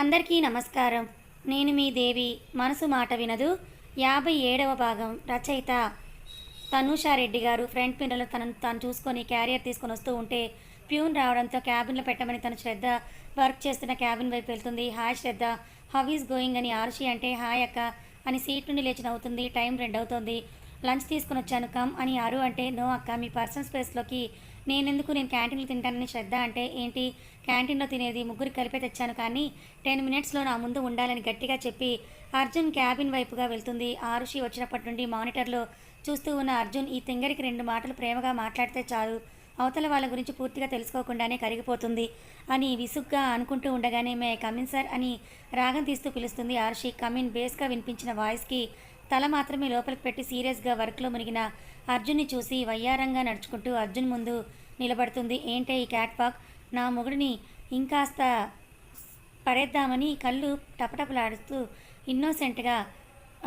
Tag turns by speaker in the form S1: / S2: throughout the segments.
S1: అందరికీ నమస్కారం. నేను మీ దేవి మనసు మాట వినదు. యాభై ఏడవ భాగం రచయిత తనూషారెడ్డి గారు ఫ్రంట్ పిల్లలు తనను తాను చూసుకొని క్యారియర్ తీసుకొని వస్తూ ఉంటే ప్యూన్ రావడంతో క్యాబిన్లో పెట్టమని తన శ్రద్ధ వర్క్ చేస్తున్న క్యాబిన్ వైపు వెళ్తుంది. Hi Shraddha how is going అని ఆరుషి అంటే హాయ్ అక్క అని సీట్ నుండి లేచి నవ్వుతుంది. టైం రెండు అవుతుంది లంచ్ తీసుకుని వచ్చాను. కమ్ అని ఆరు అంటే నో అక్క. మీ పర్సనల్ స్పేస్లోకి నేనెందుకు నేను క్యాంటీన్లో తింటానని శ్రద్ధ అంటే ఏంటి? క్యాంటీన్లో తినేది ముగ్గురు కలిపే తెచ్చాను కానీ టెన్ మినిట్స్లో నా ముందు ఉండాలని గట్టిగా చెప్పి అర్జున్ క్యాబిన్ వైపుగా వెళ్తుంది. ఆరుషి వచ్చినప్పటి నుండి మానిటర్లో చూస్తూ ఉన్న అర్జున్ ఈ తింగరికి రెండు మాటలు ప్రేమగా మాట్లాడితే చాలు. అవతల వాళ్ళ గురించి పూర్తిగా తెలుసుకోకుండానే కరిగిపోతుంది అని విసుగ్గా అనుకుంటూ ఉండగానే మే కమిన్ సార్ అని రాగం తీస్తూ పిలుస్తుంది ఆర్షి. కమిన్ బేస్గా వినిపించిన వాయిస్కి తల మాత్రమే లోపలికి పెట్టి సీరియస్గా వర్క్లో మునిగిన అర్జున్ని చూసి వయ్యారంగా నడుచుకుంటూ అర్జున్ ముందు నిలబడుతుంది. ఏంటే ఈ క్యాట్ పాక్ నా మొగుడిని ఇంకాస్త పడేద్దామని కళ్ళు టపటపలాడుతూ ఇన్నోసెంట్గా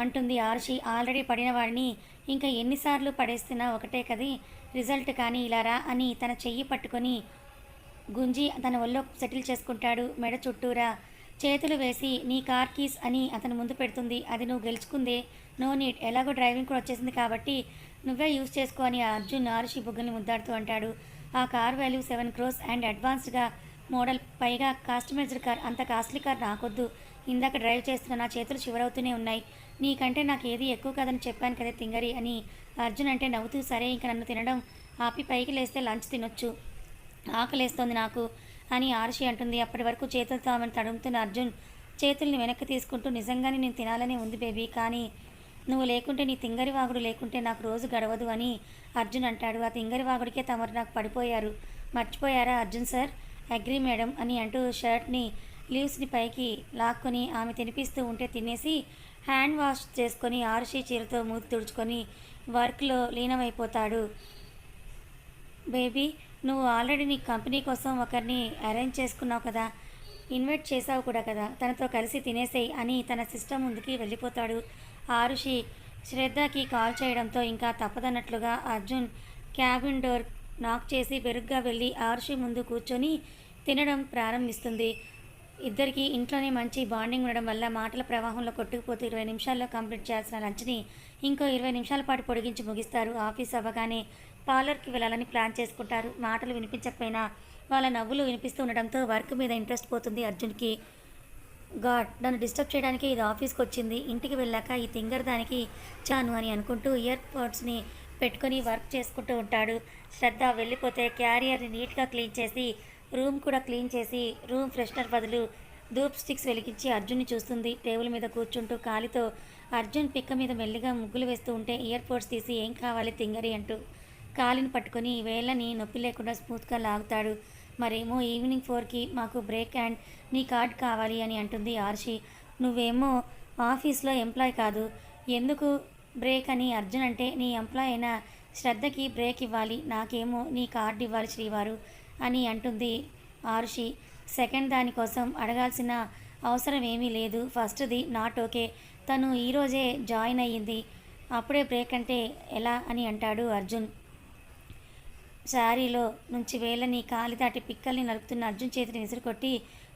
S1: అంటుంది ఆర్షి. ఆల్రెడీ పడిన వాడిని ఇంకా ఎన్నిసార్లు పడేస్తున్నా ఒకటే కది రిజల్ట్ కానీ ఇలా రా అని తన చెయ్యి పట్టుకొని గుంజి తన ఒళ్ళో సెటిల్ చేసుకుంటాడు మెడ చుట్టూరా. చేతులు వేసి నీ కార్ కీస్ అని అతను ముందు పెడుతుంది. అది నువ్వు గెలుచుకుందే. నో నీట్ ఎలాగో డ్రైవింగ్ కూడా వచ్చేసింది కాబట్టి నువ్వే యూజ్ చేసుకో అని అర్జున్ ఆరుషి బుగ్గల్ని ముద్దాడుతూ అంటాడు. ఆ car value seven crores and అడ్వాన్స్డ్గా model. పైగా కస్టమైజ్డ్ కార్ అంత కాస్ట్లీ కార్ నాకొద్దు. ఇందాక డ్రైవ్ చేస్తున్న నా చేతులు చివరవుతూనే ఉన్నాయి. నీకంటే నాకు ఏది ఎక్కువ కాదని చెప్పాను కదా తింగరి అని అర్జున్ అంటే నవ్వుతూ సరే ఇంక నన్ను తినడం ఆపి పైకి లేస్తే లంచ్ తినొచ్చు. ఆకలేస్తోంది నాకు. అని ఆర్షి అంటుంది. అప్పటి వరకు చేతులతో ఆమెను తడుముతున్న అర్జున్ చేతుల్ని వెనక్కి తీసుకుంటూ నిజంగానే నేను తినాలనే ఉంది బేబీ కానీ నువ్వు లేకుంటే నీ తింగరి వాగుడు లేకుంటే నాకు రోజు గడవదు అని అర్జున్ అంటాడు. ఆ తింగరి వాగుడికే తమరు నాకు పడిపోయారు. మర్చిపోయారా అర్జున్ సార్? అగ్రి మేడం అని అంటూ షర్ట్ని లీవ్స్ని పైకి లాక్కొని ఆమె తినిపిస్తూ ఉంటే తినేసి హ్యాండ్ వాష్ చేసుకొని ఆరుషి చీరతో మూతి తుడుచుకొని వర్క్లో లీనమైపోతాడు. బేబీ నువ్వు ఆల్రెడీ నీ కంపెనీ కోసం ఒకరిని అరేంజ్ చేసుకున్నావు కదా. ఇన్వైట్ చేసావు కూడా కదా. తనతో కలిసి తినేసేయి అని తన సిస్టమ్ ముందుకి వెళ్ళిపోతాడు. ఆరుషి శ్రద్ధకి కాల్ చేయడంతో ఇంకా తప్పదన్నట్లుగా అర్జున్ క్యాబిన్ డోర్ నాక్ చేసి బెరుగ్గా వెళ్ళి ఆరుషి ముందు కూర్చొని తినడం ప్రారంభిస్తుంది. ఇద్దరికి ఇంట్లోనే మంచి బాండింగ్ ఉండడం వల్ల మాటల ప్రవాహంలో కొట్టుకుపోతూ ఇరవై నిమిషాల్లో కంప్లీట్ చేయాల్సిన లంచ్ని ఇంకో ఇరవై నిమిషాల పాటు పొడిగించి ముగిస్తారు. ఆఫీస్ అవ్వగానే పార్లర్కి వెళ్ళాలని ప్లాన్ చేసుకుంటారు. మాటలు వినిపించకపోయినా వాళ్ళ నవ్వులు వినిపిస్తూ ఉండడంతో వర్క్ మీద ఇంట్రెస్ట్ పోతుంది అర్జున్కి. గాడ్ నన్ను డిస్టర్బ్ చేయడానికి ఇది ఆఫీస్కి వచ్చింది. ఇంటికి వెళ్ళాక ఈ తింగర్ దానికి చాను అని అనుకుంటూ ఇయర్ పోడ్స్ని పెట్టుకొని వర్క్ చేసుకుంటూ ఉంటాడు. శ్రద్ధ వెళ్ళిపోతే క్యారియర్ని నీట్గా క్లీన్ చేసి రూమ్ కూడా క్లీన్ చేసి రూమ్ ఫ్రెషనర్ బదులు ధూప్ స్టిక్స్ వెలిగించి అర్జున్ని చూస్తుంది. టేబుల్ మీద కూర్చుంటూ కాలితో అర్జున్ పిక్క మీద మెల్లిగా ముగ్గులు వేస్తూ ఉంటే ఇయర్ పోడ్స్ తీసి ఏం కావాలి తింగరి అంటూ. కాలిని పట్టుకొని వేళ్ళని నొప్పి లేకుండా స్మూత్గా లాగుతాడు. మరేమో ఈవినింగ్ ఫోర్కి మాకు బ్రేక్ అండ్ నీ కార్డ్ కావాలి అని అంటుంది ఆర్షి. నువ్వేమో ఆఫీస్లో ఎంప్లాయ్ కాదు. ఎందుకు బ్రేక్ అని అర్జున్ అంటే నీ ఎంప్లాయ్ అయిన శ్రద్ధకి బ్రేక్ ఇవ్వాలి. నాకేమో నీ కార్డు ఇవ్వాలి శ్రీవారు అని అంటుంది ఆరుషి. సెకండ్ దానికోసం అడగాల్సిన అవసరం ఏమీ లేదు. ఫస్ట్ది నాట్ ఓకే. తను ఈరోజే జాయిన్ అయ్యింది. అప్పుడే బ్రేక్ అంటే ఎలా అని అంటాడు అర్జున్. శారీలో నుంచి వేళ్ళని కాలి దాటి పిక్కల్ని నలుపుతున్న అర్జున్ చేతిని విసిరికొట్టి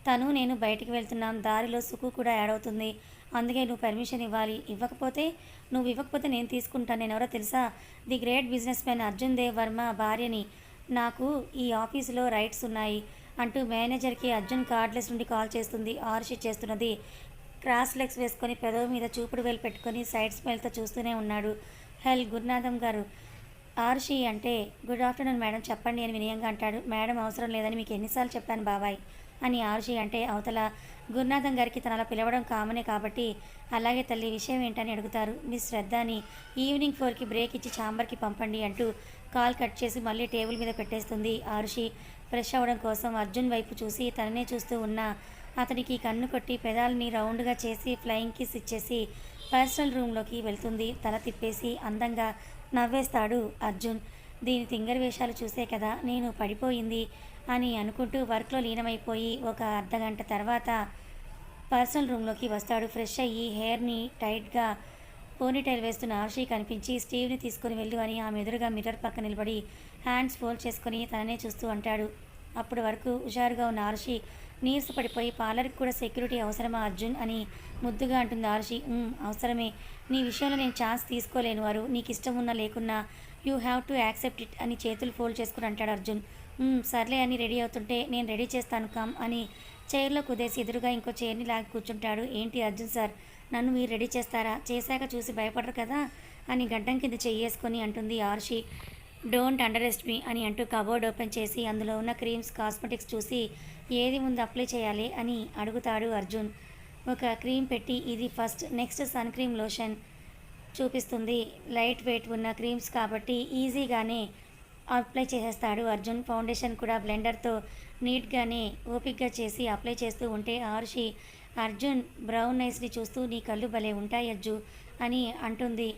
S1: తను నేను బయటికి వెళ్తున్నాం దారిలో సుకు కూడా యాడ్ అవుతుంది. అందుకే నువ్వు పర్మిషన్ ఇవ్వాలి. ఇవ్వకపోతే నువ్వు ఇవ్వకపోతే నేను తీసుకుంటాను. నేను ఎవరో తెలుసా? The great businessman Arjun Dev Varma భార్యని. నాకు ఈ ఆఫీసులో రైట్స్ ఉన్నాయి అంటూ మేనేజర్కి అర్జున్ కార్డ్లెస్ నుండి కాల్ చేస్తుంది. ఆర్షి చేస్తున్నది. క్రాస్ లెగ్స్ వేసుకొని పెదవి మీద చూపుడు వేలు పెట్టుకొని సైడ్ స్మైల్తో చూస్తూనే ఉన్నాడు. హెల్ గురునాథం గారు ఆర్షి అంటే గుడ్ ఆఫ్టర్నూన్ మేడం చెప్పండి అని వినయంగా అంటాడు. మేడం అవసరం లేదని మీకు ఎన్నిసార్లు చెప్పాను బాబాయ్ అని ఆర్షి అంటే అవతల గురునాథం గారికి తన అలా పిలవడం కామనే కాబట్టి అలాగే తల్లి విషయం ఏంటని అడుగుతారు. మీ శ్రద్ధని ఈవినింగ్ ఫోర్కి బ్రేక్ ఇచ్చి ఛాంబర్కి పంపండి అంటూ కాల్ కట్ చేసి మళ్ళీ టేబుల్ మీద పెట్టేస్తుంది ఆరుషి. ఫ్రెష్ అవ్వడం కోసం అర్జున్ వైపు చూసి తననే చూస్తూ ఉన్న అతనికి కన్ను కొట్టి పెదాలని రౌండ్గా చేసి ఫ్లయింగ్ కిస్ ఇచ్చేసి పర్సనల్ రూమ్లోకి వెళ్తుంది. తల తిప్పేసి అందంగా నవ్వేస్తాడు అర్జున్. దీని తింగర వేషాలు చూసే కదా నేను పడిపోయింది అని అనుకుంటూ వర్క్లో లీనమైపోయి ఒక అర్ధగంట తర్వాత పర్సనల్ రూమ్లోకి వస్తాడు. ఫ్రెష్ అయ్యి హెయిర్ని టైట్గా పోనీటైల్ వేస్తున్న ఆర్షి కనిపించి స్టీవ్ని తీసుకుని వెళ్ళు అని ఆమె ఎదురుగా మిర్రర్ పక్క నిలబడి హ్యాండ్స్ ఫోల్డ్ చేసుకుని తననే చూస్తూ అంటాడు. అప్పటి వరకు హుషారుగా ఉన్న ఆర్షి నీరసపడిపోయి పార్లర్కి కూడా సెక్యూరిటీ అవసరమా అర్జున్ అని ముద్దుగా అంటుంది ఆర్షి. అవసరమే. నీ విషయంలో నేను ఛాన్స్ తీసుకోలేను వారు. నీకు ఇష్టం ఉన్నా లేకున్నా you have to accept it అని చేతులు ఫోల్డ్ చేసుకుని అంటాడు అర్జున్. సర్లే అని రెడీ అవుతుంటే నేను రెడీ చేస్తాను కమ్ అని చైర్లో కుదేసి ఎదురుగా ఇంకో చైర్ని లాగి కూర్చుంటాడు. ఏంటి అర్జున్ సార్? నన్ను మీరు రెడీ చేస్తారా? చేశాక చూసి భయపడరు కదా? అని గడ్డం కింద చెయ్యేసుకొని అంటుంది ఆర్షి. డోంట్ అండరెస్ట్ మీ అని అంటూ కబోర్డ్ ఓపెన్ చేసి అందులో ఉన్న క్రీమ్స్ కాస్మెటిక్స్ చూసి ఏది ముందు అప్లై చేయాలి అని అడుగుతాడు అర్జున్. ఒక క్రీమ్ పెట్టి ఇది first next sun cream lotion చూపిస్తుంది. లైట్ వెయిట్ ఉన్న క్రీమ్స్ కాబట్టి ఈజీగానే అప్లై చేసేస్తాడు అర్జున్. ఫౌండేషన్ కూడా బ్లెండర్తో నీట్గానే ఓపిక్గా చేసి అప్లై చేస్తూ ఉంటే ఆర్షి అర్జున్ బ్రౌన్ ఐస్ని చూస్తూ నీ కళ్ళు భలే ఉంటాయి అజ్జు అని అంటుంది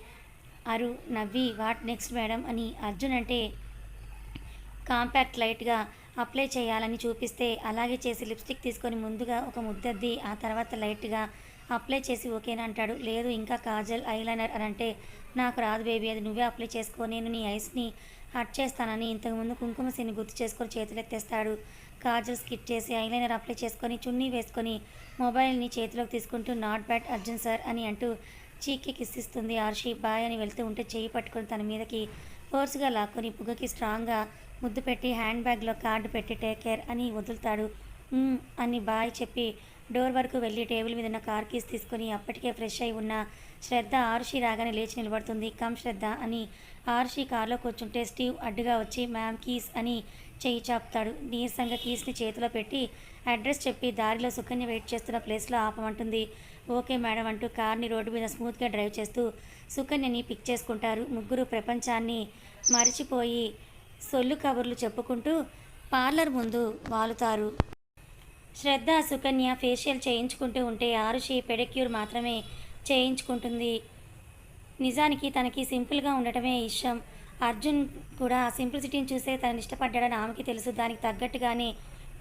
S1: అరు. నవ్వి వాట్ నెక్స్ట్ మేడం? అని అర్జున్ అంటే కాంపాక్ట్ లైట్గా అప్లై చేయాలని చూపిస్తే అలాగే చేసి లిప్స్టిక్ తీసుకొని ముందుగా ఒక ముద్దద్ది ఆ తర్వాత లైట్గా అప్లై చేసి ఓకేనా అంటాడు. లేదు ఇంకా కాజల్ ఐలైనర్ అని అంటే నాకు రాదు బేబీ అది నువ్వే అప్లై చేసుకో నేను నీ ఐస్ని హట్ చేస్తానని ఇంతకుముందు కుంకుమ సీని గుర్తు చేసుకొని చేతులెత్తేస్తాడు. కాజల్ స్కిట్ చేసి ఐలైనర్ అప్లై చేసుకొని చున్నీ వేసుకొని మొబైల్ని చేతిలోకి తీసుకుంటూ నాట్ బ్యాడ్ అర్జున్ సార్ అని అంటూ చీక్కి కిస్సిస్తుంది. ఆర్షి బాయ్ అని వెళ్తూ ఉంటే చేయి పట్టుకొని తన మీదకి ఫోర్స్గా లాక్కొని బుగ్గకి స్ట్రాంగ్గా ముద్దు పెట్టి హ్యాండ్ బ్యాగ్లో కార్డు పెట్టి టేక్ కేర్ అని వదులుతాడు. అని బాయ్ చెప్పి డోర్ వరకు వెళ్ళి టేబుల్ మీద ఉన్న కార్ కీస్ తీసుకొని అప్పటికే ఫ్రెష్ అయి ఉన్న శ్రద్ధ ఆర్షి రాగానే లేచి నిలబడుతుంది. కమ్ శ్రద్ధ అని ఆర్షి కారులో కూర్చుంటే స్టీవ్ అడ్డుగా వచ్చి మ్యామ్ కీస్ అని చేయి చాపుతాడు. నీరసంగా కీస్ని చేతిలో పెట్టి అడ్రస్ చెప్పి దారిలో సుకన్య వెయిట్ చేస్తున్న ప్లేస్లో ఆపమంటుంది. ఓకే మేడం అంటూ కార్ని రోడ్డు మీద స్మూత్గా డ్రైవ్ చేస్తూ సుకన్యని పిక్ చేసుకుంటారు. ముగ్గురు ప్రపంచాన్ని మరిచిపోయి సొల్లు కబుర్లు చెప్పుకుంటూ పార్లర్ ముందు వాలుతారు. శ్రద్ధ సుకన్య ఫేషియల్ చేయించుకుంటూ ఉంటే ఆరుషి పెడిక్యూర్ మాత్రమే చేయించుకుంటుంది. నిజానికి తనకి సింపుల్గా ఉండటమే ఇష్టం. అర్జున్ కూడా ఆ సింప్లిసిటీని చూసే తనని ఇష్టపడ్డాడని ఆమెకి తెలుసు. దానికి తగ్గట్టుగానే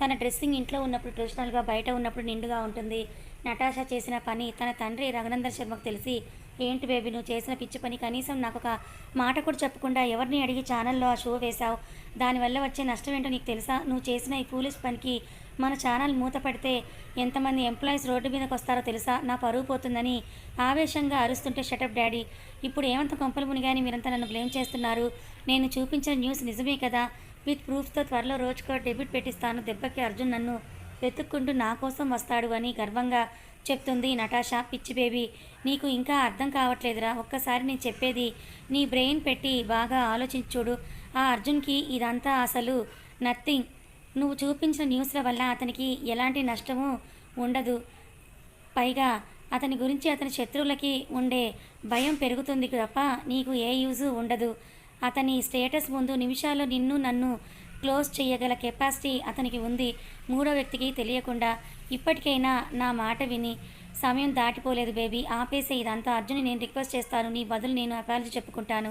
S1: తన డ్రెస్సింగ్ ఇంట్లో ఉన్నప్పుడు ట్రెడిషనల్గా బయట ఉన్నప్పుడు నిండుగా ఉంటుంది. నటాషా చేసిన పని తన తండ్రి రఘునందర్ శర్మకు తెలిసి ఏంటి బేబీ నువ్వు చేసిన పిచ్చి పని కనీసం నాకు ఒక మాట కూడా చెప్పకుండా ఎవరిని అడిగి ఛానల్లో ఆ షో వేశావు? దానివల్ల వచ్చే నష్టం ఏంటో నీకు తెలుసా? నువ్వు చేసిన ఈ ఫూలిష్ పనికి మన ఛానల్ మూత పడితే ఎంతమంది ఎంప్లాయీస్ రోడ్డు మీదకి వస్తారో తెలుసా? నా పరువు పోతుందని ఆవేశంగా అరుస్తుంటే షటప్ డాడీ ఇప్పుడు ఏమంత కొంపలు మునిగాని మీరంతా నన్ను బ్లేమ్ చేస్తున్నారు? నేను చూపించిన న్యూస్ నిజమే కదా? విత్ ప్రూఫ్స్తో త్వరలో రోజుకో డెబిట్ పెట్టిస్తాను. దెబ్బకి అర్జున్ నన్ను వెతుక్కుంటూ నా కోసం వస్తాడు అని గర్వంగా చెప్తుంది నటాషా పిచ్చి బేబీ నీకు ఇంకా అర్థం కావట్లేదురా ఒక్కసారి నేను చెప్పేది నీ బ్రెయిన్ పెట్టి బాగా ఆలోచించి చూడు. ఆ అర్జున్కి ఇదంతా అసలు నథింగ్. నువ్వు చూపించిన న్యూస్ల వల్ల అతనికి ఎలాంటి నష్టము ఉండదు. పైగా అతని గురించి అతని శత్రువులకి ఉండే భయం పెరుగుతుంది తప్ప నీకు ఏ యూజు ఉండదు. అతని స్టేటస్ ముందు నిమిషాల్లో నిన్ను నన్ను క్లోజ్ చేయగల కెపాసిటీ అతనికి ఉంది. మూడో వ్యక్తికి తెలియకుండా ఇప్పటికైనా నా మాట విని సమయం దాటిపోలేదు బేబీ ఆపేసే ఇదంతా అర్జున్ నేను రిక్వెస్ట్ చేస్తాను నీ బదులు నేను అపాలజీ చెప్పుకుంటాను.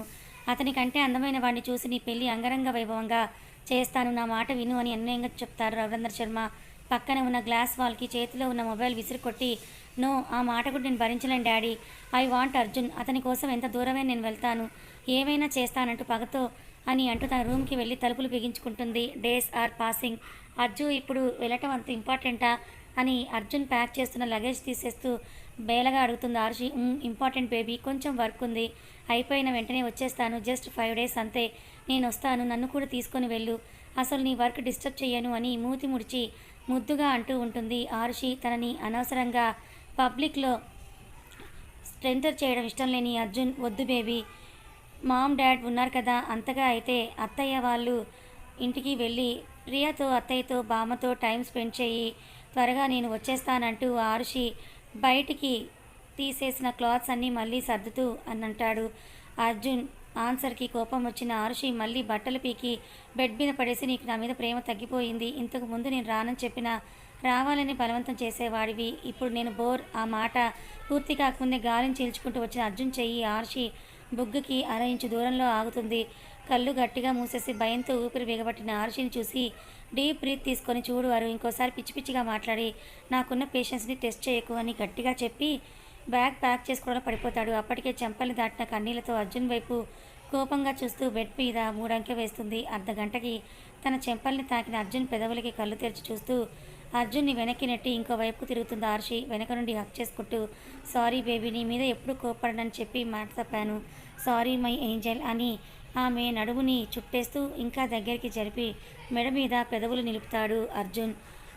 S1: అతనికంటే అందమైన వాడిని చూసి నీ పెళ్ళి అంగరంగ వైభవంగా చేస్తాను నా మాట విను అని అన్యాయంగా చెప్తారు రవీంద్ర శర్మ. పక్కన ఉన్న గ్లాస్ వాల్కి చేతిలో ఉన్న మొబైల్ విసిరికొట్టి నో ఆ మాట కూడా నేను భరించలేను డాడీ. ఐ వాంట్ అర్జున్ అతని కోసం ఎంత దూరమే నేను వెళ్తాను. ఏమైనా చేస్తానంటూ పగతో అని అంటూ తన రూమ్కి వెళ్ళి తలుపులు బిగించుకుంటుంది. Days are passing. అర్జు ఇప్పుడు వెళ్ళటం అంత ఇంపార్టెంటా? అని అర్జున్ ప్యాక్ చేస్తున్న లగేజ్ తీసేస్తూ బేలగా అడుగుతుంది ఆర్షి. ఇంపార్టెంట్ బేబీ కొంచెం వర్క్ ఉంది. అయిపోయిన వెంటనే వచ్చేస్తాను. జస్ట్ ఫైవ్ డేస్ అంతే. నేను వస్తాను. నన్ను కూడా తీసుకొని వెళ్ళు. అసలు నీ వర్క్ డిస్టర్బ్ చేయను అని మూతి ముడిచి ముద్దుగా అంటూ ఉంటుంది ఆర్షి. తనని అనవసరంగా పబ్లిక్లో స్ట్రెంతర్ చేయడం ఇష్టం లేని అర్జున్ వద్దు బేబీ. మామ్ డాడ్ ఉన్నారు కదా అంతగా అయితే అత్తయ్య వాళ్ళు ఇంటికి వెళ్ళి ప్రియతో అత్తయ్యతో బామ్మతో టైం స్పెండ్ చేయి త్వరగా నేను వచ్చేస్తానంటూ ఆరుషి బయటికి తీసేసిన క్లాత్స్ అన్నీ మళ్ళీ సర్దుతూ అని అంటాడు అర్జున్ ఆన్సర్కి కోపం వచ్చిన ఆరుషి మళ్ళీ బట్టలు పీకి బెడ్ మీద పడేసి నీకు నా మీద ప్రేమ తగ్గిపోయింది ఇంతకు ముందు నేను రానని చెప్పిన రావాలని బలవంతం చేసేవాడివి ఇప్పుడు నేను బోర్ ఆ మాట పూర్తి కాకముందే గాలిని చీల్చుకుంటూ వచ్చిన అర్జున్ చెయ్యి ఆర్షి బుగ్గకి అర ఇంచు దూరంలో ఆగుతుంది. కళ్ళు గట్టిగా మూసేసి భయంతో ఊపిరి బిగబట్టిన ఆర్షిని చూసి డీప్ బ్రీత్ తీసుకొని చూడు వారు ఇంకోసారి పిచ్చి పిచ్చిగా మాట్లాడి. నాకున్న పేషెన్స్ని టెస్ట్ చేయకు అని గట్టిగా చెప్పి బ్యాగ్ ప్యాక్ చేసుకోవడం పడిపోతాడు. అప్పటికే చెంపల్ని దాటిన కన్నీళ్ళతో అర్జున్ వైపు కోపంగా చూస్తూ బెడ్ మీద మూడంకె వేస్తుంది. అర్ధ గంటకి తన చెంపల్ని తాకిన అర్జున్ పెదవులకి కళ్ళు తెరిచి చూస్తూ అర్జున్ని వెనక్కి నెట్టి ఇంకో వైపుకు తిరుగుతుంది ఆర్షి. వెనక నుండి హక్ చేసుకుంటూ సారీ బేబీ నీ మీద ఎప్పుడు కోపడనని చెప్పి మాట తప్పాను. సారీ మై ఏంజల్ అని ఆమె నడుముని చుట్టేస్తూ ఇంకా దగ్గరికి జరిపి మెడ మీద పెదవులు నిలుపుతాడు అర్జున్.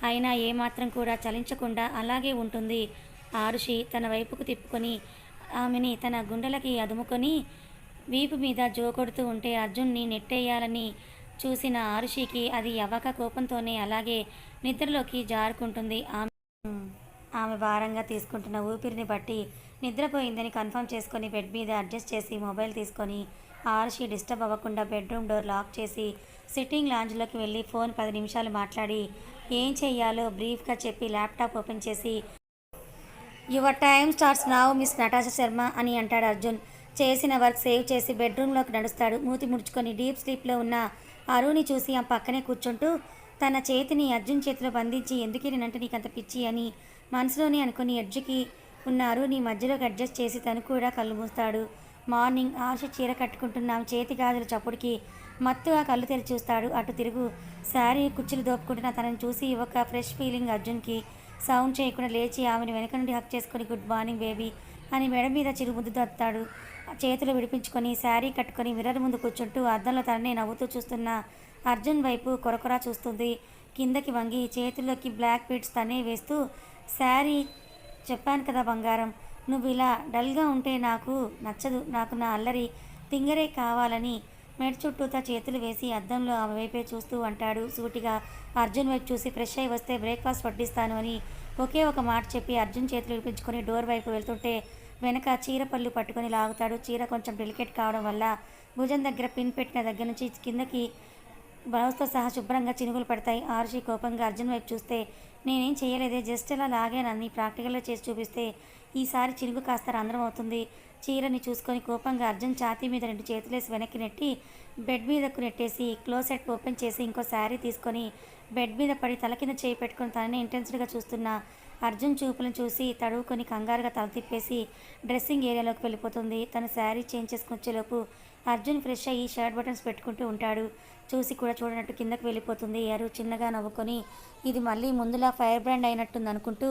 S1: అయినా ఏమాత్రం కూడా చలించకుండా అలాగే ఉంటుంది. ఆరుషి తన వైపుకు తిప్పుకొని ఆమెని తన గుండెలకి అదుముకొని వీపు మీద జోకొడుతూ ఉంటే అర్జున్ని నెట్టేయాలని చూసిన ఆరుషికి అది అవ్వక కోపంతోనే అలాగే నిద్రలోకి జారుకుంటుంది. ఆమె ఆమె భారంగా తీసుకుంటున్న ఊపిరిని బట్టి నిద్రపోయిందని కన్ఫర్మ్ చేసుకొని బెడ్ మీద అడ్జస్ట్ చేసి మొబైల్ తీసుకొని ఆర్షి డిస్టర్బ్ అవ్వకుండా బెడ్రూమ్ డోర్ లాక్ చేసి సిట్టింగ్ లాంజ్లోకి వెళ్ళి ఫోన్ పది నిమిషాలు మాట్లాడి ఏం చేయాలో బ్రీఫ్గా చెప్పి ల్యాప్టాప్ ఓపెన్ చేసి your time starts now miss Natasha Sharma అని అంటాడు అర్జున్. చేసిన వర్క్ సేవ్ చేసి బెడ్రూమ్లోకి నడుస్తాడు. మూతి ముడుచుకొని డీప్ స్లీప్లో ఉన్న అరుణ్ని చూసి ఆ పక్కనే కూర్చుంటూ తన చేతిని అర్జున్ చేతిలో బంధించి ఎందుకు నీకు అంత పిచ్చి అని మనసులోనే అనుకుని ఎడ్జ్కి ఉన్నారు. నీ మధ్యలోకి అడ్జస్ట్ చేసి తను కూడా కళ్ళు మూస్తాడు. మార్నింగ్ ఆశ చీర కట్టుకుంటున్నాం చేతి గాజుల చప్పుడుకి మత్తుగా కళ్ళు తెరిచి చూస్తాడు. అటు తిరుగు. శారీ కుచ్చులు దోపుకుంటున్న తనని చూసి ఒక ఫ్రెష్ ఫీలింగ్ అర్జున్కి సౌండ్ చేయకుండా లేచి ఆమెను వెనక నుండి హక్ చేసుకొని గుడ్ మార్నింగ్ బేబీ అని మెడ మీద చిరుముద్దు దత్తాడు చేతులు విడిపించుకొని శారీ కట్టుకొని మిర్రర్ ముందు కూర్చుంటూ అద్దంలో తననే నవ్వుతూ చూస్తున్న అర్జున్ వైపు కొరకొరా చూస్తుంది. కిందకి వంగి చేతుల్లోకి బ్లాక్ బీడ్స్ తనే వేస్తూ శారీ చెప్పాను కదా బంగారం నువ్వు ఇలా డల్గా ఉంటే నాకు నచ్చదు నాకు నా అల్లరి తింగరే కావాలని మెడ చుట్టూతా చేతులు వేసి అద్దంలో ఆమె వైపే చూస్తూ అంటాడు సూటిగా. అర్జున్ వైపు చూసి ఫ్రెష్ అయి వస్తే బ్రేక్ఫాస్ట్ వడ్డిస్తాను అని ఒకే ఒక మాట చెప్పి అర్జున్ చేతులు విడిపించుకొని డోర్ వైపు వెళ్తుంటే వెనక చీర పళ్ళు పట్టుకొని లాగుతాడు. చీర కొంచెం డెలికేట్ కావడం వల్ల భుజం దగ్గర పిన్ పెట్టిన దగ్గర నుంచి కిందకి బ్లౌజ్తో సహా శుభ్రంగా చినుగులు పడతాయి. ఆరుషి కోపంగా అర్జున్ వైపు చూస్తే నేనేం చేయలేదే జస్ట్ అలా లాగానని ప్రాక్టికల్లో చేసి చూపిస్తే ఈసారి చినుగు కాస్త రంధ్రం అవుతుంది. చీరని చూసుకొని కోపంగా అర్జున్ ఛాతీ మీద రెండు చేతులేసి వెనక్కి నెట్టి బెడ్ మీదకు నెట్టేసి క్లోసెట్ ఓపెన్ చేసి ఇంకో శారీ తీసుకొని బెడ్ మీద పడి తల కింద చేయి పెట్టుకొని తననే ఇంటెన్స్డ్గా చూస్తున్న. అర్జున్ చూపులను చూసి తడువుకొని కంగారుగా తల తిప్పేసి డ్రెస్సింగ్ ఏరియాలోకి వెళ్ళిపోతుంది. తన శారీ చేంజ్ చేసుకొచ్చేలోపు అర్జున్ ఫ్రెష్ అయ్యి షర్ట్ బటన్స్ పెట్టుకుంటూ ఉంటాడు. చూసి కూడా చూడనట్టు కిందకు వెళ్ళిపోతుంది. అరు చిన్నగా నవ్వుకొని ఇది మళ్ళీ ముందులా ఫైర్ బ్రాండ్ అయినట్టుంది అనుకుంటూ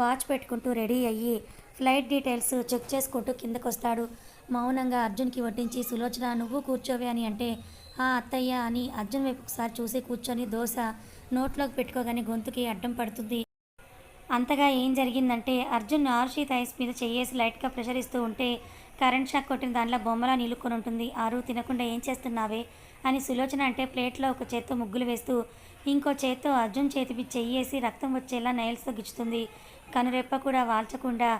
S1: వాచ్ పెట్టుకుంటూ రెడీ అయ్యి ఫ్లైట్ డీటెయిల్స్ చెక్ చేసుకుంటూ కిందకు వస్తాడు మౌనంగా అర్జున్కి వడ్డించి సులోచన నువ్వు కూర్చోవే అని అంటే ఆ అత్తయ్య అని అర్జున్ వైపు ఒకసారి చూసి కూర్చొని దోశ నోట్లోకి పెట్టుకోగానే గొంతుకి అడ్డం పడుతుంది. అంతగా ఏం జరిగిందంటే అర్జున్ ఆర్షి థైస్ మీద చెయ్యేసి లైట్గా ప్రెషర్ ఇస్తూ ఉంటే కరెంట్ షాక్ కొట్టిన దానిలో బొమ్మలా నిలుక్కొని ఉంటుంది. ఆరు తినకుండా ఏం చేస్తున్నావే? అని సులోచన అంటే ప్లేట్లో ఒక చేత్తో ముగ్గులు వేస్తూ ఇంకో చేత్తో అర్జున్ చేతిపి చెయ్యేసి రక్తం వచ్చేలా నైల్స్తో గిచ్చుతుంది. కనురెప్ప కూడా వాల్చకుండా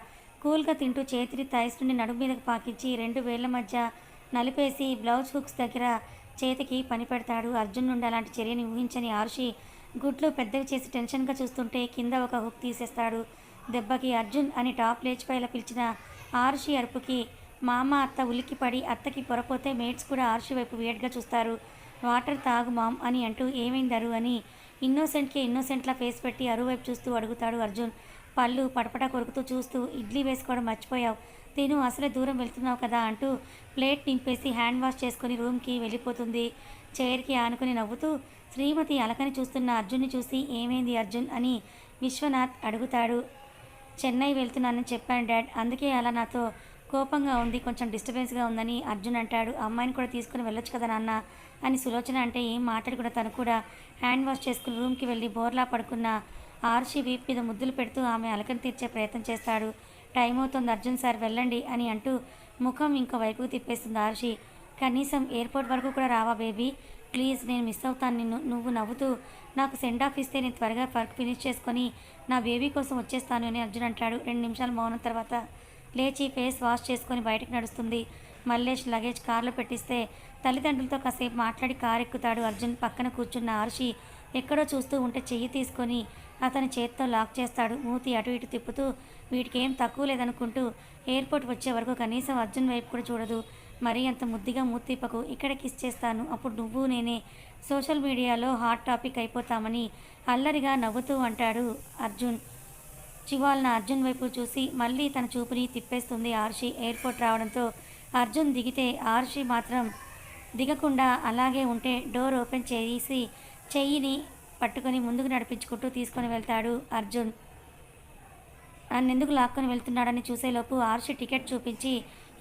S1: కూల్గా తింటూ చేతిని థైస్ నుండి నడుము మీదకు పాకించి రెండు వేళ్ళ మధ్య నలిపేసి బ్లౌజ్ హుక్స్ దగ్గర చేతికి పని పెడతాడు. అర్జున్ నుండి అలాంటి చర్యని ఊహించని ఆరుషి గుడ్లు పెద్దవి చేసి టెన్షన్గా చూస్తుంటే కింద ఒక హుక్ తీసేస్తాడు. దెబ్బకి అర్జున్ అని టాప్ లేచిపోయేలా పిలిచిన ఆరుషి అరుపుకి మామ అత్త ఉలిక్కిపడి అత్తకి పొరపోతే మేట్స్ కూడా ఆర్షి వైపు వేడిగా చూస్తారు. వాటర్ తాగు మామ్ అని అంటూ ఏమైంది అని ఇన్నోసెంట్కి ఇన్నోసెంట్లా ఫేస్ పెట్టి అరువైపు చూస్తూ అడుగుతాడు అర్జున్. పళ్ళు పడపట కొరుకుతూ చూస్తూ ఇడ్లీ వేసుకోవడం మర్చిపోయావు. తిను అసలే దూరం వెళ్తున్నావు కదా అంటూ ప్లేట్ నింపేసి హ్యాండ్ వాష్ చేసుకుని రూమ్కి వెళ్ళిపోతుంది. చైర్కి ఆనుకుని నవ్వుతూ శ్రీమతి అలకని చూస్తున్న అర్జున్ని చూసి ఏమైంది అర్జున్ అని విశ్వనాథ్ అడుగుతాడు. చెన్నై వెళ్తున్నానని చెప్పాను డాడ్. అందుకే అలా నాతో కోపంగా ఉంది కొంచెం డిస్టర్బెన్స్గా ఉందని అర్జున్ అంటాడు. అమ్మాయిని కూడా తీసుకుని వెళ్ళొచ్చు కదా నాన్న? అని సులోచన అంటే ఏం మాట్లాడకుండా తను కూడా హ్యాండ్ వాష్ చేసుకుని రూమ్కి వెళ్ళి బోర్లా పడుకున్న ఆర్షి వీప్ మీద ముద్దులు పెడుతూ ఆమె అలకని తీర్చే ప్రయత్నం చేస్తాడు. టైం అవుతుంది అర్జున్ సార్ వెళ్ళండి అని అంటూ ముఖం ఇంకో వైపుకు తిప్పేస్తుంది ఆర్షి. కనీసం ఎయిర్పోర్ట్ వరకు కూడా రావా బేబీ? ప్లీజ్ నేను మిస్ అవుతాను నిన్ను. నువ్వు నవ్వుతూ నాకు సెండ్ ఆఫ్ ఇస్తే నేను త్వరగా వర్క్ ఫినిష్ చేసుకొని నా బేబీ కోసం వచ్చేస్తాను అని అర్జున్ అంటాడు. రెండు నిమిషాలు మౌనం తర్వాత లేచి ఫేస్ వాష్ చేసుకొని బయటకు నడుస్తుంది. మల్లేష్ లగేజ్ కారులో పెట్టిస్తే తల్లిదండ్రులతో కాసేపు మాట్లాడి కారు ఎక్కుతాడు అర్జున్. పక్కన కూర్చున్న ఆర్షి ఎక్కడో చూస్తూ ఉంటే చెయ్యి తీసుకొని అతని చేత్తో లాక్ చేస్తాడు. మూతి అటు ఇటు తిప్పుతూ వీటికి ఏం తక్కువ లేదనుకుంటూ ఎయిర్పోర్ట్ వచ్చే వరకు కనీసం అర్జున్ వైపు కూడా చూడదు. మరీ అంత ముద్దిగా మూతిప్పకు ఇక్కడ కిస్ చేస్తాను? అప్పుడు నువ్వు నేనే సోషల్ మీడియాలో హాట్ టాపిక్ అయిపోతామని అల్లరిగా నవ్వుతూ అంటాడు అర్జున్. చివాల్న అర్జున్ వైపు చూసి మళ్ళీ తన చూపుని తిప్పేస్తుంది ఆర్షి. ఎయిర్పోర్ట్ రావడంతో అర్జున్ దిగితే ఆర్షి మాత్రం దిగకుండా అలాగే ఉంటే డోర్ ఓపెన్ చేసి చెయ్యిని పట్టుకొని ముందుకు నడిపించుకుంటూ తీసుకొని వెళ్తాడు అర్జున్. నన్నెందుకు లాక్కొని వెళ్తున్నాడని చూసేలోపు ఆర్షి టికెట్ చూపించి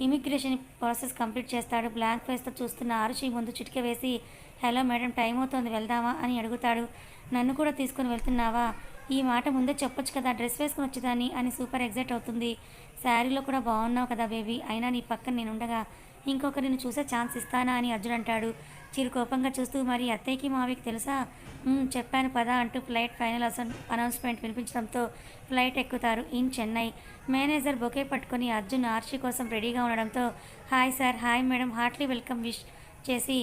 S1: ఇమిగ్రేషన్ ప్రాసెస్ కంప్లీట్ చేస్తాడు. బ్లాంక్ ఫేస్తో చూస్తున్న ఆరుషి ముందు చిటిక వేసి హలో మేడం టైం అవుతుంది వెళ్దామా? అని అడుగుతాడు. నన్ను కూడా తీసుకొని వెళ్తున్నావా? ఈ మాట ముందే చెప్పొచ్చు కదా డ్రెస్ వేసుకుని వచ్చేదాన్ని అని సూపర్ ఎగ్జైట్ అవుతుంది. శారీలో కూడా బాగున్నావు కదా బేబీ అయినా నీ పక్కన నేను ఉండగా ఇంకొక నిన్ను చూసే ఛాన్స్ ఇస్తానా అని అర్జున్ అంటాడు. చిరు కోపంగా చూస్తూ మరి అత్తయ్యకి మావికి తెలుసా? చెప్పాను పదా అంటూ ఫ్లైట్ ఫైనల్ అసౌన్ అనౌన్స్మెంట్ వినిపించడంతో ఫ్లైట్ ఎక్కుతారు ఇన్ చెన్నై. మేనేజర్ బొకే పట్టుకొని అర్జున్ ఆర్షి కోసం రెడీగా ఉండడంతో hi sir hi madam Hartley welcome wish చేసి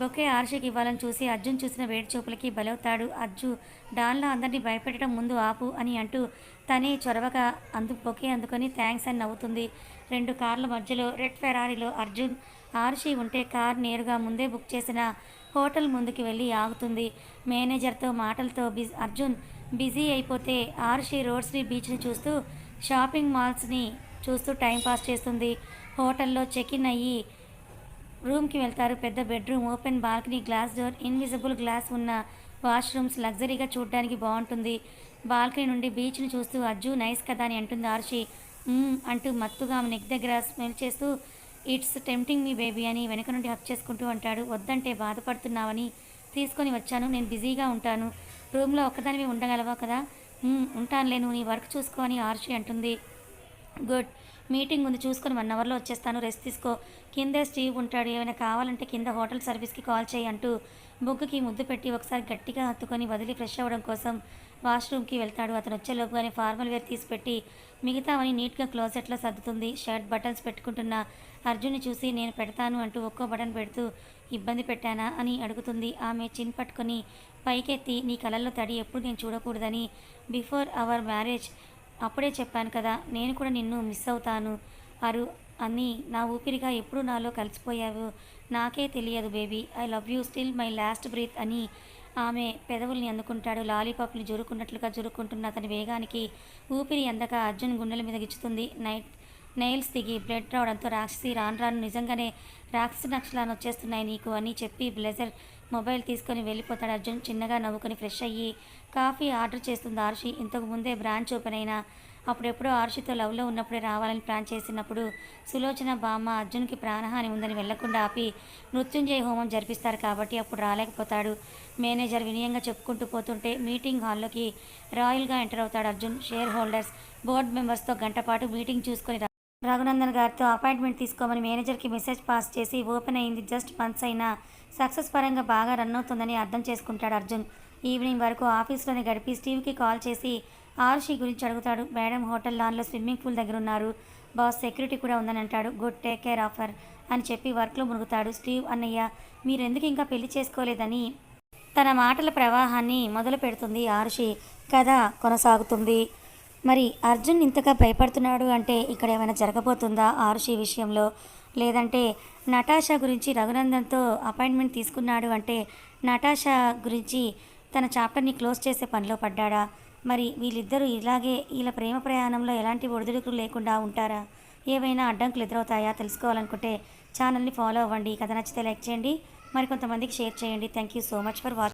S1: బొకే ఆర్షికి ఇవ్వాలని చూసి అర్జున్ చూసిన వేడి చూపులకి బలవుతాడు. అర్జు డాన్లో అందరినీ భయపెట్టడం ముందు ఆపు అని అంటూ తనే చొరవగా అందు బొకే అందుకొని థ్యాంక్స్ అని నవ్వుతుంది. రెండు కార్ల మధ్యలో రెడ్ ఫెరారీలో అర్జున్ ఆర్షి ఉంటే కార్ నేరుగా ముందే బుక్ చేసిన హోటల్ ముందుకి వెళ్ళి ఆగుతుంది. మేనేజర్తో మాటలతో బిజ్ అర్జున్ బిజీ అయిపోతే ఆర్షి రోడ్స్ని బీచ్ని చూస్తూ షాపింగ్ మాల్స్ని చూస్తూ టైం పాస్ చేస్తుంది. హోటల్లో చెక్ ఇన్ అయ్యి రూమ్కి వెళ్తారు. పెద్ద bedroom open balcony glass door invisible glass ఉన్న వాష్రూమ్స్ లగ్జరీగా చూడడానికి బాగుంటుంది బాల్కనీ నుండి బీచ్ని చూస్తూ అజ్జు నైస్ కదా అని అంటుంది ఆర్షి. అంటూ మత్తుగా ఆమె నెక్ దగ్గర స్మెల్ చేస్తూ ఇట్స్ టెంప్టింగ్ మీ బేబీ అని వెనక నుండి హక్ చేసుకుంటూ అంటాడు. వద్దంటే బాధపడుతున్నావని తీసుకొని వచ్చాను. నేను బిజీగా ఉంటాను. రూమ్లో ఒక్కదానివి ఉండగలవా కదా? ఉంటానులే నువ్వు నీ వర్క్ చూసుకో అని ఆర్షి అంటుంది. గుడ్. మీటింగ్ ఉంది చూసుకొని వన్ అవర్లో వచ్చేస్తాను. రెస్ట్ తీసుకో. కిందే స్టీవ్ ఉంటాడు ఏమైనా కావాలంటే కింద హోటల్ సర్వీస్కి కాల్ చేయి అంటూ బుగ్గకి ముద్దు పెట్టి ఒకసారి గట్టిగా హత్తుకొని వదిలి ఫ్రెష్ అవ్వడం కోసం వాష్రూమ్కి వెళ్తాడు. అతను వచ్చేలోపుగానే ఫార్మల్ వేర్ తీసి పెట్టి మిగతావని నీట్గా క్లోజెట్లో సర్దుతుంది. షర్ట్ బటన్స్ పెట్టుకుంటున్న అర్జున్ని చూసి నేను పెడతాను అంటూ ఒక్కో బటన్ పెడుతూ ఇబ్బంది పెట్టానా అని అడుగుతుంది. ఆమె చిన్ పట్టుకొని పైకెత్తి నీ కలల్లో తడి ఎప్పుడు నేను చూడకూడదని. బిఫోర్ అవర్ మ్యారేజ్ అప్పుడే చెప్పాను కదా నేను కూడా నిన్ను మిస్ అవుతాను. అరు అని నా ఊపిరిగా ఎప్పుడు నాలో కలిసిపోయావు నాకే తెలియదు baby. I love you still my last breath అని ఆమె పెదవుల్ని అందుకుంటాడు. లాలీపాప్ని జురుకున్నట్లుగా జురుకుంటున్న అతని వేగానికి ఊపిరి అందక అర్జున్ గుండెల మీద గిచ్చుతుంది. నైట్ నెయిల్స్ దిగి బ్లడ్ రావడంతో రాక్షసి రాను రాను నిజంగానే రాక్షసి నక్షలాన్ని వచ్చేస్తున్నాయి నీకు అని చెప్పి బ్లెజర్ మొబైల్ తీసుకొని వెళ్ళిపోతాడు అర్జున్. చిన్నగా నవ్వుకొని ఫ్రెష్ అయ్యి కాఫీ ఆర్డర్ చేస్తుంది ఆర్షి. ఇంతకు ముందే బ్రాంచ్ ఓపెన్ అయినా అప్పుడెప్పుడో ఆర్షితో లవ్లో ఉన్నప్పుడే రావాలని ప్లాన్ చేసినప్పుడు సులోచన బామ్మ అర్జున్కి ప్రాణహాని ఉందని వెళ్ళకుండా ఆపి మృత్యుంజయ హోమం జరిపిస్తారు కాబట్టి అప్పుడు రాలేకపోతాడు. మేనేజర్ వినయంగా చెప్పుకుంటూ పోతుంటే మీటింగ్ హాల్లోకి రాయల్గా ఎంటర్ అవుతాడు అర్జున్. షేర్ హోల్డర్స్ బోర్డు మెంబర్స్తో గంటపాటు మీటింగ్ చూసుకొని రా- రఘునందన్ గారితో అపాయింట్మెంట్ తీసుకోమని మేనేజర్కి మెసేజ్ పాస్ చేసి ఓపెన్ అయింది. జస్ట్ మంత్స్ అయినా సక్సెస్ పరంగా బాగా రన్ అవుతుందని అర్థం చేసుకుంటాడు అర్జున్. ఈవినింగ్ వరకు ఆఫీస్లోనే గడిపి స్టీవ్కి కాల్ చేసి ఆరుషి గురించి అడుగుతాడు. మేడం హోటల్ లాన్లో స్విమ్మింగ్ పూల్ దగ్గర ఉన్నారు. బాస్ సెక్యూరిటీ కూడా ఉందని అంటాడు. గుడ్ టేక్ కేర్ ఆఫర్ అని చెప్పి వర్క్లో మునుగుతాడు. స్టీవ్ అన్నయ్య మీరెందుకు ఇంకా పెళ్ళి చేసుకోలేదని తన మాటల ప్రవాహాన్ని మొదలు పెడుతుంది ఆరుషి. కథ కొనసాగుతుంది. మరి అర్జున్ ఇంతగా భయపడుతున్నాడు అంటే ఇక్కడ ఏమైనా జరగబోతుందా ఆరుషి విషయంలో? లేదంటే నటాషా గురించి రఘునందన్తో అపాయింట్మెంట్ తీసుకున్నాడు అంటే నటాషా గురించి తన చాప్టర్ని క్లోజ్ చేసే పనిలో పడ్డాడా? మరి వీళ్ళిద్దరూ ఇలాగే వీళ్ళ ప్రేమ ప్రయాణంలో ఎలాంటి ఒడిదుడుకులు లేకుండా ఉంటారా? ఏవైనా అడ్డంకులు ఎదురవుతాయా తెలుసుకోవాలనుకుంటే ఛానల్ని ఫాలో అవ్వండి. కథ నచ్చితే లైక్ చేయండి. మరికొంతమందికి షేర్ చేయండి. Thank you so much for watching